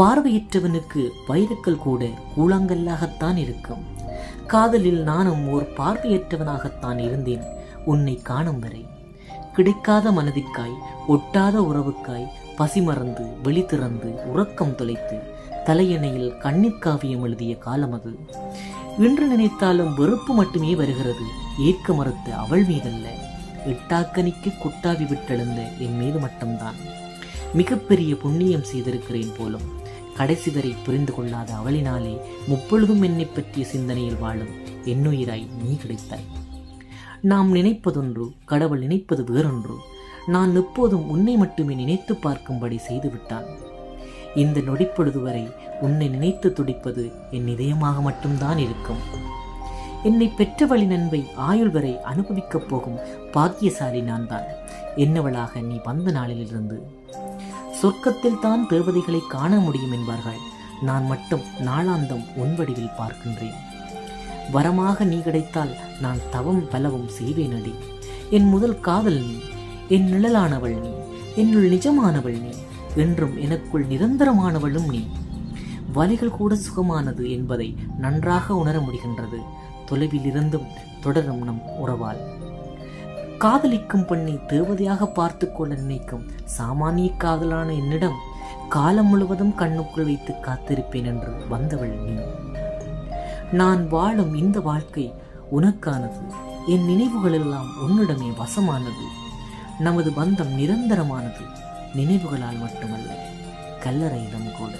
பார்வையற்றவனுக்கு வைரக்கல் கூட கூழாங்கல்லாகத்தான் இருக்கும். காதலில் நானும் ஓர் பார்வையற்றவனாகத்தான் இருந்தேன் உன்னை காணும் வரை. கிடைக்காத மனதிற்காய் ஒட்டாத உறவுக்காய் பசி மறந்து வெளி திறந்து உறக்கம் தொலைத்து தலையணையில் கண்ணீர் காவியம் எழுதிய காலம் அது. இன்று நினைத்தாலும் வெறுப்பு மட்டுமே வருகிறது ஏற்க மறுத்த அவள் மீதல்ல எட்டாக்கனிக்கு குட்டாவி விட்டெழுந்த என் மீது மட்டும்தான். மிகப்பெரிய புண்ணியம் செய்திருக்கிறேன் போலும் கடைசி வரை புரிந்து கொள்ளாத அவளினாலே முப்பொழுதும் என்னை பற்றிய சிந்தனையில் வாழும் என்னுயிராய் நீ கிடைத்தாய். நாம் நினைப்பதொன்று கடவுள் நினைப்பது வேறொன்று. நான் எப்போதும் உன்னை மட்டுமே நினைத்து பார்க்கும்படி செய்துவிட்டான். இந்த நொடிப்பொழுது வரை உன்னை நினைத்து துடிப்பது என் இதயமாக மட்டும்தான் இருக்கும். என்னை பெற்றவழி நன்மை ஆயுள் வரை அனுபவிக்கப் போகும் பாக்கியசாலி நான் தான் என்னவளாக நீ வந்த நாளிலிருந்து சொர்க்கத்தில் தான் தேவதைகளை காண முடியும் என்பார்கள். நான் மட்டும் நாளாந்தம் உன் வடிவில் பார்க்கின்றேன். வரமாக நீ கிடைத்தால் நான் தவம் பலவும் செய்வேனடி என் முதல் காதல் நீ என் நிழலானவள் நீ என்னுள் நிஜமானவள் நீ என்றும் எனக்குள் நிரந்தரமானவளும் நீ. வலிகள் கூட சுகமானது என்பதை நன்றாக உணர முடிகின்றது. தொலைவில் இருந்தும் தொடரும் நம் உறவால். காதலிக்கும் பெண்ணை தேவதையாக பார்த்து கொள்ள நினைக்கும் சாமானிய காதலான என்னிடம் காலம் முழுவதும் கண்ணுக்குள் வைத்து காத்திருப்பேன் என்று வந்தவள் நீ. நான் வாழும் இந்த வாழ்க்கை உனக்கானது. என் நினைவுகள் எல்லாம் உன்னிடமே வசமானது. நமது பந்தம் நிரந்தரமானது. நினைவுகளால் மட்டுமல்ல கல்லறையிடம் கூட.